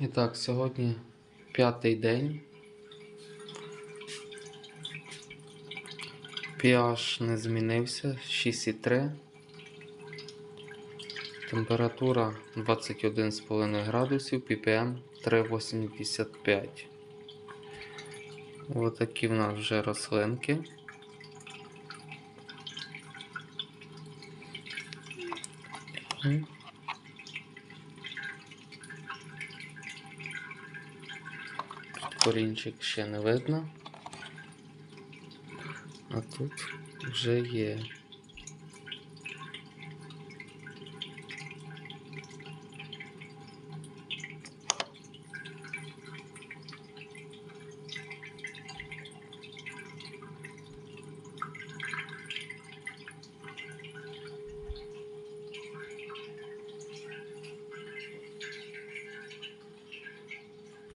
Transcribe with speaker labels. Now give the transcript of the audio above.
Speaker 1: І так, сьогодні п'ятий день. pH не змінився 6,3. Температура 21,5 градусів, ppm 3,85. Отакі в нас вже рослинки. М. Корінчик ще не видно. А тут вже є.